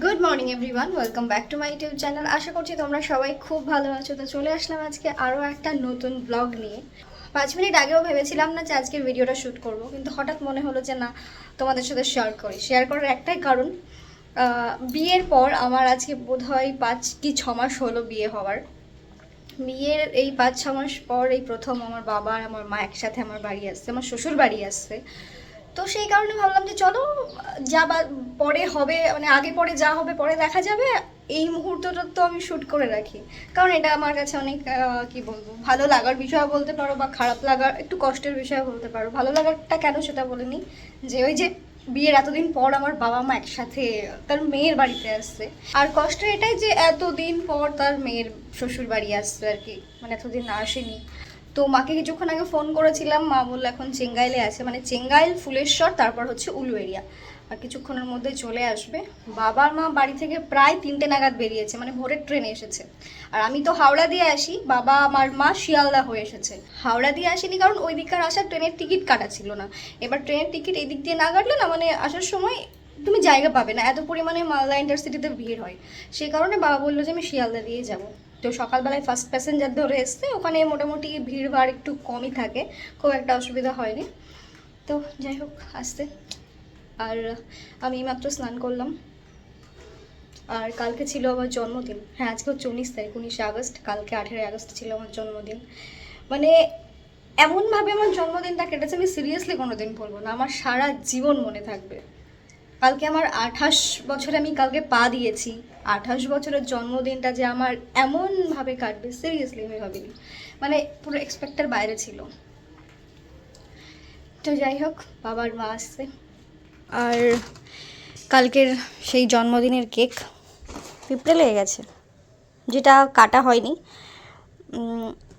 Good morning everyone welcome back to my YouTube channel আশা করছি তোমরা সবাই খুব ভালো আছো। তো চলে আসলাম আজকে আরও একটা নতুন ব্লগ নিয়ে। পাঁচ মিনিট আগেও ভেবেছিলাম না যে আজকের ভিডিওটা শ্যুট করব, কিন্তু হঠাৎ মনে হলো যে না, তোমাদের সাথে শেয়ার করি। শেয়ার করার একটাই কারণ বিয়ের পর আমার আজকে বোধ হয় পাঁচ কি ছ মাস হলো বিয়ে হওয়ার। বিয়ের এই পাঁচ ছ মাস পর এই প্রথম আমার বাবা আর আমার মা একসাথে আমার বাড়ি আসছে, আমার শ্বশুর বাড়ি আসছে। তো সেই কারণে ভাবলাম যে চলো, যা বা, পরে হবে মানে আগে পরে যা হবে, পরে দেখা যাবে। এই মুহূর্তটা তো আমি শ্যুট করে রাখি। কারণ এটা আমার কাছে অনেক কি বলব, ভালো লাগার বিষয় বলতে পারো বা খারাপ লাগার, একটু কষ্টের বিষয় বলতে পারো। ভালো লাগারটা কেন সেটা বলিনি? যে ওই যে বিয়ের এতদিন পর আমার বাবা মা একসাথে, তার মেয়ের বাড়িতে আসছে। আর কষ্ট এটাই যে এতদিন পর তার মেয়ের শ্বশুর বাড়ি আসছে আর কি। মানে এতদিন আসেনি। তো মাকে কিছুক্ষণ আগে ফোন করেছিলাম, মা বলল এখন চেঙ্গাইলে আছে। মানে চেঙ্গাইল, ফুলেশ্বর, তারপর হচ্ছে উলু এরিয়া আর কিছুক্ষণের মধ্যে চলে আসবে। বাবার মা বাড়ি থেকে প্রায় তিনটে নাগাদ বেরিয়েছে মানে ভোরের ট্রেনে এসেছে। আর আমি তো হাওড়া দিয়ে আসি, বাবা, আমার মা শিয়ালদা হয়ে এসেছে। হাওড়া দিয়ে আসেনি কারণ ওই দিককার আসার ট্রেনের টিকিট কাটা ছিল না। এবার ট্রেনের টিকিট এই দিক দিয়ে না কাটলে না মানে আসার সময় তুমি জায়গা পাবে না। এত পরিমাণে মালদা ইন্টারসিটিতে ভিড় হয়। সেই কারণে বাবা বলল যে আমি শিয়ালদা দিয়ে যাব। তো সকালবেলায় ফার্স্ট প্যাসেঞ্জার ধরে এসছে, ওখানে মোটামুটি ভিড় ভাড় একটু কমই থাকে, খুব একটা অসুবিধা হয়নি। তো যাই হোক আসতে আর আমি মাত্র স্নান করলাম। আর কালকে ছিল আমার জন্মদিন। হ্যাঁ আজকে হচ্ছে উনিশ তারিখ, উনিশে আগস্ট। কালকে আঠেরোই আগস্ট ছিল আমার জন্মদিন। মানে এমনভাবে আমার জন্মদিনটা কেটেছে, আমি সিরিয়াসলি কোনো দিন বলব না। আমার সারা জীবন মনে থাকবে। কালকে আমার আঠাশ বছরে আমি কালকে পা দিয়েছি। আঠাশ বছরের জন্মদিনটা যে আমার এমনভাবে কাটবে সিরিয়াসলি আমি ভাবিনি। মানে পুরো এক্সপেক্টের বাইরে ছিল। তো যাই হোক, বাবার মা আসছে। আর কালকের সেই জন্মদিনের কেক পিঁপড়ে লেগে গেছে। যেটা কাটা হয়নি।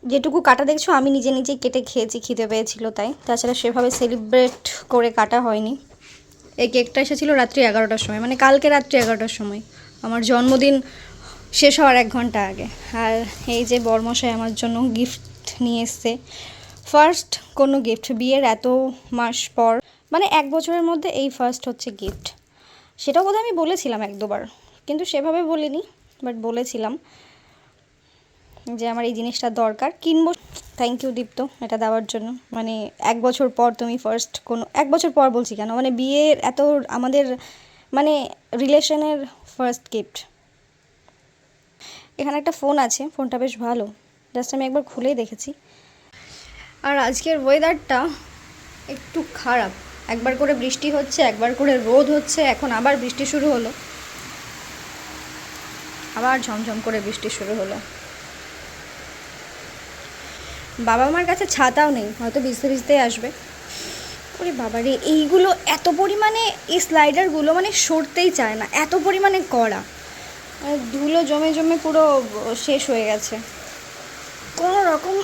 যেটুকু কাটা দেখছ, আমি নিজে নিজেই কেটে খেয়েছি, খিদে পেয়েছিল তাই। তাছাড়া সেভাবে সেলিব্রেট করে কাটা হয়নি। এই কেকটা এসেছিল রাত্রি এগারোটার সময় মানে কালকে রাত্রি এগারোটার সময়। আমার জন্মদিন শেষ হওয়ার এক ঘণ্টা আগে। আর এই যে বরমশাই আমার জন্য গিফট নিয়ে এসছে। ফার্স্ট কোনো গিফট বিয়ের এত মাস পর মানে এক বছরের মধ্যে এই ফার্স্ট হচ্ছে গিফট সেটাও বোধহয় আমি বলেছিলাম এক দুবার, কিন্তু সেভাবে বলিনি বাট বলেছিলাম। যে আমার এই জিনিসটা দরকার। কিনবো। থ্যাংক ইউ দীপ্ত, এটা দেওয়ার জন্য। মানে এক বছর পর তুমি ফার্স্ট কোনো এক বছর পর বলছি কেন? মানে বিয়ের এত আমাদের মানে রিলেশনের ফার্স্ট গিফট এখানে একটা ফোন আছে ফোনটা বেশ ভালো। জাস্ট আমি একবার খুলেই দেখেছি। আর আজকের ওয়েদারটা একটু খারাপ। একবার করে বৃষ্টি হচ্ছে, একবার করে রোদ হচ্ছে, এখন আবার বৃষ্টি শুরু হলো। আবার ঝমঝম করে বৃষ্টি শুরু হলো। বাবা মার কাছে ছাতাও নেই হয়তো ভিজতে ভিজতেই আসবে। ওরে বাবারে এইগুলো এত পরিমাণে এই স্লাইডারগুলো মানে সরতেই চায় না এত পরিমাণে কড়া। ধুলো জমে জমে পুরো শেষ হয়ে গেছে। কোনো রকম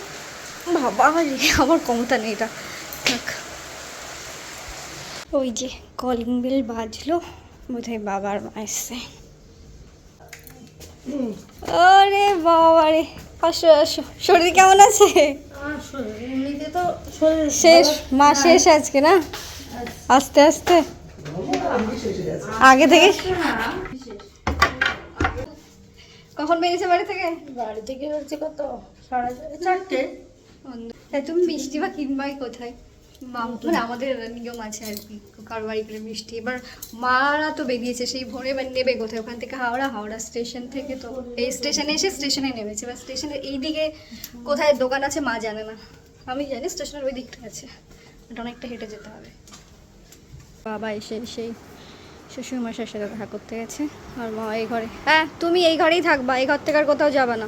বাবা রে আমার ক্ষমতা নেই এটা। থাক। ওই যে কলিং বেল বাজলো বোধহয় বাবার এসছে ওরে বাবা রে। আসো আসো শরীর কেমন আছে? শেষ মা শেষ আজকে না? আস্তে আস্তে। আগে থেকে? কখন বেরিয়েছে বাড়ি থেকে? বাড়ি থেকে হচ্ছে কত? সাড়ে চারটে। তা তুমি মিষ্টি বা কিনবাই কোথায়? মা মানে আমাদের নিয়ম আছে আর কি, কারও বাড়ি গেলে মিষ্টি। এবার মারা তো বেরিয়েছে, সেই ভোরে এবার নেবে কোথায়? ওখান থেকে হাওড়া হাওড়া স্টেশন থেকে তো এই স্টেশনে এসে স্টেশনে নেমেছে। এবার স্টেশনের এই দিকে কোথায় দোকান আছে মা জানে না। আমি জানি স্টেশনের ওই দিকটা আছে ওটা অনেকটা হেঁটে যেতে হবে। বাবা এসে সেই শ্বশুর মশাইয়ের সাথে দেখা করতে গেছে, আর মা এই ঘরে। হ্যাঁ তুমি এই ঘরেই থাকবা, এই ঘর থেকে আর কোথাও যাবা না।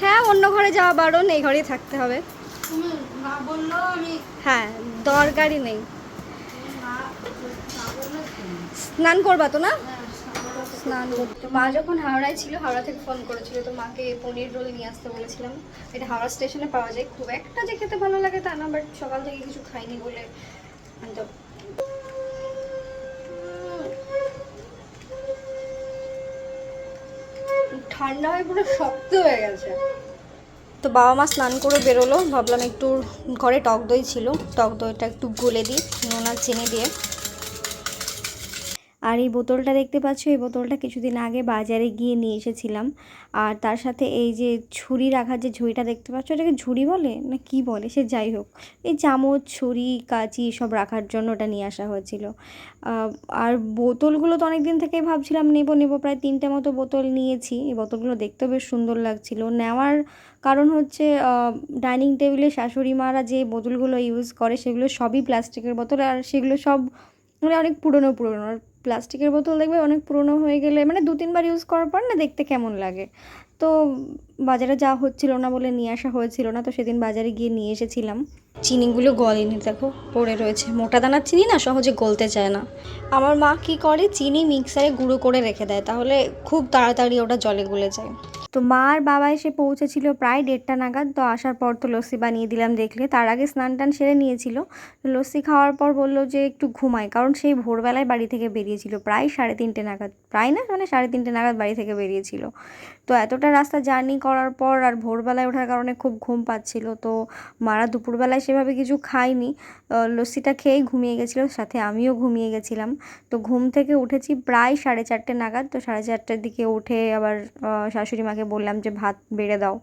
হ্যাঁ অন্য ঘরে যাওয়া বারণ, এই ঘরেই থাকতে হবে। হ্যাঁ দরকারই নেই। স্নান করবা তো না? স্নান করতে মা যখন হাওড়ায় ছিল হাওড়া থেকে ফোন করেছিল তো মাকে পনির রোল নিয়ে আসতে বলেছিলাম। এটা হাওড়া স্টেশনে পাওয়া যায়। খুব একটা যে খেতে ভালো লাগে তা না বাট সকাল থেকে কিছু খাইনি বলে আনতে ঠান্ডা হয়ে পুরো শক্ত হয়ে গেছে। তো বাবা মা স্নান করে বেরোলো, ভাবলাম একটু ঘরে টক দই ছিল, টক দইটা একটু গুলে দিই নোনা চিনি দিয়ে। আর এই বোতলটা দেখতে পাচ্ছ, এই বোতলটা কিছুদিন আগে বাজারে গিয়ে নিয়ে এসেছিলাম। আর তার সাথে এই যে ছুরি রাখার যে ঝুড়িটা দেখতে পাচ্ছ, এটাকে ঝুড়ি বলে? না কি বলে? সে যাই হোক, এই চামচ, ছুরি, কাঁচি সব রাখার জন্য ওটা নিয়ে আসা হয়েছিল। আর বোতলগুলো তো অনেক দিন থেকেই ভাবছিলাম নেব, নেব। প্রায় তিনটে মতো বোতল নিয়েছি। এই বোতলগুলো দেখতেও বেশ সুন্দর লাগছিল। নেওয়ার কারণ হচ্ছে ডাইনিং টেবিলে শাশুড়ি মারা যে বোতলগুলো ইউজ করে, সেগুলো সবই প্লাস্টিকের বোতল। আর সেগুলো সব মানে অনেক পুরনো পুরনো। আর প্লাস্টিকের বোতল দেখবে অনেক পুরনো হয়ে গেলে মানে দু তিনবার ইউজ করার পর না দেখতে কেমন লাগে। তো বাজারে যা হচ্ছিল না বলে নিয়ে আসা হয়েছিল না, তো সেদিন বাজারে গিয়ে নিয়ে এসেছিলাম। চিনিগুলো গলেনি দেখো, পড়ে রয়েছে। মোটা দানার চিনি না, সহজে গলতে চায় না। আমার মা কি করে? চিনি মিক্সারে গুঁড়ো করে রেখে দেয়, তাহলে খুব তাড়াতাড়ি ওটা জলে গলে যায়। তো মা আর বাবা এসে পৌঁছেছিল প্রায় দেড়টা নাগাদ। তো আসার পর তো লস্যি বানিয়ে দিলাম দেখলে। তার আগে স্নান টান সেরে নিয়েছিল। লস্যি খাওয়ার পর বলল যে একটু ঘুমাই, কারণ সেই ভোরবেলায় বাড়ি থেকে বেরিয়েছিল। প্রায় সাড়ে তিনটে নাগাদ, প্রায় না? মানে সাড়ে তিনটে নাগাদ বাড়ি থেকে বেরিয়েছিল। তো এতটা রাস্তা জার্নি করার পর আর ভোরবেলায় ওঠার কারণে খুব ঘুম পাচ্ছিল। তো মারা দুপুরবেলায় সেভাবে কিছু খায়নি। লস্যিটা খেয়েই ঘুমিয়ে গেছিল, সাথে আমিও ঘুমিয়ে গেছিলাম। তো ঘুম থেকে উঠেছি প্রায় সাড়ে চারটে নাগাদ। তো সাড়ে চারটের দিকে উঠে আবার শাশুড়ি মাকে বললাম যে ভাত বেড়ে দাও।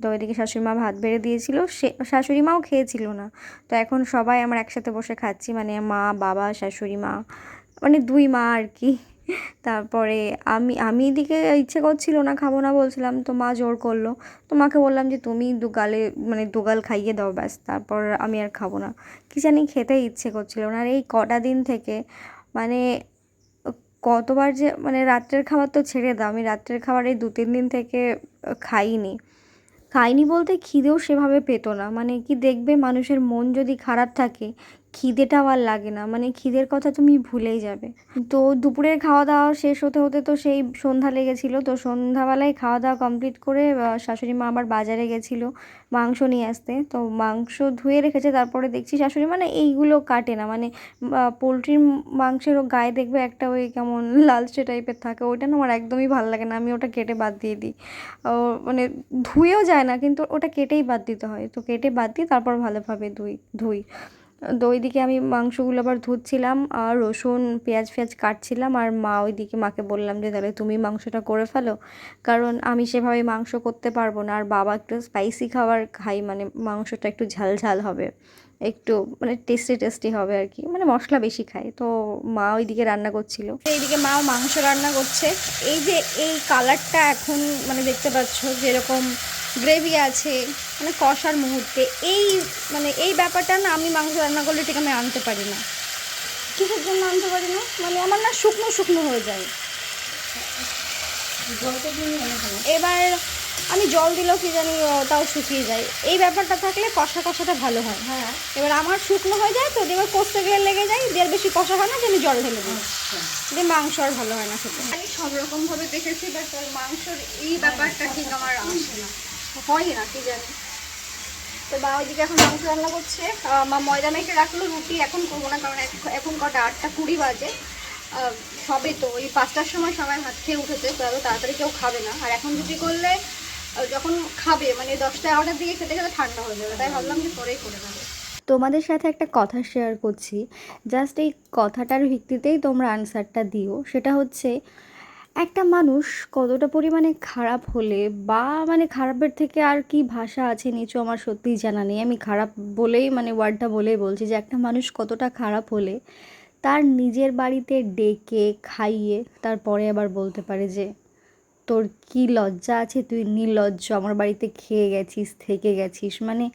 তো ওইদিকে শাশুড়িমা ভাত বেড়ে দিয়েছিল, সে শাশুড়িমাও খেয়েছিল না। তো এখন সবাই আমরা একসাথে বসে খাচ্ছি মানে মা, বাবা, শাশুড়ি মা মানে দুই মা আর কি। তারপরে আমি আমি এদিকে ইচ্ছে করছিল না, খাব না বলছিলাম, তো মা জোর করল। তো মাকে বললাম যে তুমি দু গালে মানে দুগাল খাইয়ে দাও ব্যাস, তারপর আমি আর খাব না। কি জানি খেতে ইচ্ছে করছিল না। আর এই কটা দিন থেকে মানে কতবার যে মানে রাত্রের খাবার তো ছেড়ে দাও, আমি রাত্রের খাবার এই দু তিন দিন থেকে খাইনি। খাইনি বলতে খিদেও সেভাবে পেতো না। মানে কি দেখবে মানুষের মন যদি খারাপ থাকে খিদেটাও আর লাগে না। মানে খিদের কথা তুমি ভুলেই যাবে। তো দুপুরের খাওয়া দাওয়া শেষ হতে হতে তো সেই সন্ধ্যা লেগেছিলো। তো সন্ধ্যাবেলায় খাওয়া দাওয়া কমপ্লিট করে শাশুড়ি মা আবার বাজারে গেছিল মাংস নিয়ে আসতে। তো মাংস ধুয়ে রেখেছে, তারপরে দেখছি শাশুড়ি মানে এইগুলো কাটে না। মানে পোলট্রির মাংসেরও গায়ে দেখবে একটা ওই কেমন লালচে টাইপের থাকে। ওইটা না আমার একদমই ভালো লাগে না। আমি ওটা কেটে বাদ দিয়ে দিই। মানে ধুয়েও যায় না, কিন্তু ওটা কেটেই বাদ দিতে হয়। তো কেটে বাদ দিয়ে তারপর ভালোভাবে ধুই ধুই। তো ওইদিকে আমি মাংসগুলো আবার ধুচ্ছিলাম আর রসুন, পেঁয়াজ ফেয়াজ কাটছিলাম আর মা ওইদিকে মাকে বললাম যে, তাহলে তুমি মাংসটা করে ফেলো। কারণ আমি সেভাবে মাংস করতে পারব না। আর বাবা একটু স্পাইসি খাবার খাই মানে মাংসটা একটু ঝাল ঝাল হবে। একটু মানে টেস্টি টেস্টি হবে আর কি। মানে মশলা বেশি খায়। তো মা ওইদিকে রান্না করছিল। এইদিকে মাও মাংস রান্না করছে। এই যে, এই কালারটা এখন মানে দেখতে পাচ্ছ যেরকম গ্রেভি আছে মানে কষার মুহূর্তে। এই মানে এই ব্যাপারটা না আমি মাংস রান্না করলে ঠিক আমি আনতে পারি না। কিসের জন্য আনতে পারি না? মানে আমার না শুকনো শুকনো হয়ে যায়। এবার আমি জল দিলেও কি জানি তাও শুকিয়ে যায়। এই ব্যাপারটা থাকলে কষা কষাটা ভালো হয়। হ্যাঁ। এবার আমার শুকনো হয়ে যায় তো এবার কষতে গেলে লেগে যায় দিয়ে বেশি কষা হয় না যে আমি জল ঢেলে দিই। আচ্ছা। দিয়ে মাংস আর ভালো হয় না খেতে। আমি সব রকমভাবে দেখেছি বাট মাংসর এই ব্যাপারটা ঠিক আমার আসে না। হয় না, কি জানি। তো বা ওইদিকে এখন মাংস রান্না করছে। মা ময়দা মেখে রাখল রুটি, এখন করব না, কারণ এখন- কটা আটটা কুড়ি বাজে। সবে তো, ওই পাঁচটার সময় সবাই ভাত খেয়ে উঠেছে, তো এত তাড়াতাড়ি কেউ খাবে না। আর এখন রুটি করলে যখন খাবে মানে দশটা এগারোটার দিকে খেতে খেতে ঠান্ডা হয়ে যাবে। তাই ভাবলাম যে পরেই করে দেবো তোমাদের সাথে একটা কথা শেয়ার করছি। জাস্ট এই কথাটার ভিত্তিতেই তোমরা আনসারটা দিও। সেটা হচ্ছে একটা মানুষ কতটা পরিমাণে খারাপ হলে বা মানে খারাপের থেকে আর কি ভাষা আছে নিচু আমার সত্যিই জানা নেই। আমি খারাপ বলেই মানে ওয়ার্ডটা বলেই বলছি যে একটা মানুষ কতটা খারাপ হলে তার নিজের বাড়িতে ডেকে খাইয়ে তারপরে আবার বলতে পারে যে, তোর কি লজ্জা আছে? তুই নির্লজ্জ। আমার বাড়িতে খেয়ে গেছিস, থেকে গেছিস। মানে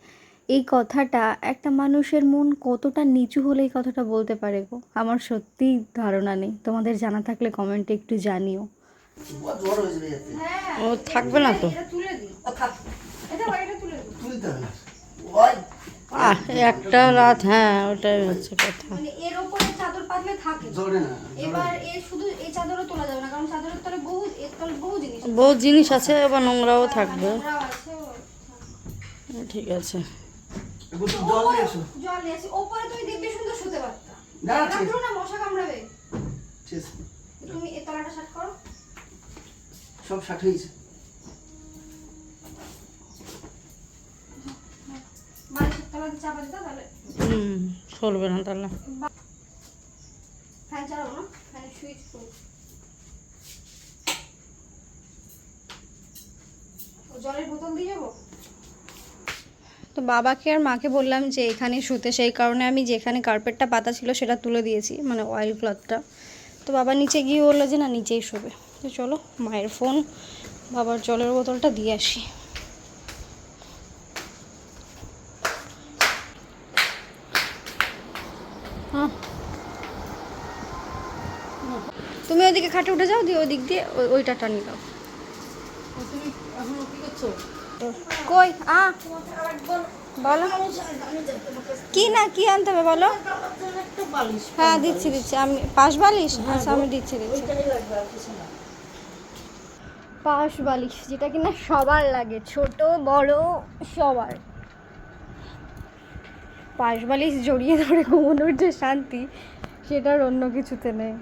এই কথাটা একটা মানুষের মন কতটা নিচু হলে এই কথাটা বলতে পারে গো? আমার সত্যিই ধারণা নেই। তোমাদের জানা থাকলে কমেন্টে একটু জানিও। ও থাকবে না তো। একটা রাত হ্যাঁ ওটাই হচ্ছে কথা। মানে এর ওপরে চাদর পাতলে থাকে। এবার এ শুধু এই চাদরও তোলা যাবে না কারণ চাদরের তলে বহু বহু জিনিস আছে। বহু জিনিস আছে এবার নোংরাও থাকবে। ও- ঠিক আছে। একটু জল নিয়ে এসো। জল নিয়ে আসি ওপরে তুমি দিব্যি সুন্দর শুতে পারতা না, ঠিক না মশা কামড়াবে। ঠিক তুমি এই তলাটা শার্ট করো। সব ষাট হয়েছে চলবে না তাহলে। ফ্যান চালাবো না ফ্যান জলের বোতল দিয়ে যাব? তো বাবাকে আর মাকে বললাম যে এখানে শুতে, সেই কারণে আমি যেখানে কার্পেটটা পাতা ছিল সেটা তুলে দিয়েছি মানে অয়েল ক্লথটা তো বাবা নিচে গিয়ে বলল যে, না, নিচেই শোবে। তো চলো, মায়ের ফোন বাবার জলের বোতলটা দিয়ে আসি। তুমি ওইদিকে খাটে উঠে যাও, দিয়ে ওই দিক দিয়ে ওই- ওইটা টানিয়ে দাও। কই? আ, বলো। কি না, কি আনতে হবে বলো? হ্যাঁ দিচ্ছি দিচ্ছি। আমি, পাশ বালিশ? আচ্ছা আমি দিচ্ছি দিচ্ছি। পাশ বালিশ, যেটা কিনা সবার লাগে, ছোট, বড়, সবার। পাশ বালিশ জড়িয়ে ধরে ঘুমানোর যে শান্তি, সেটার অন্য কিছুতে নেই।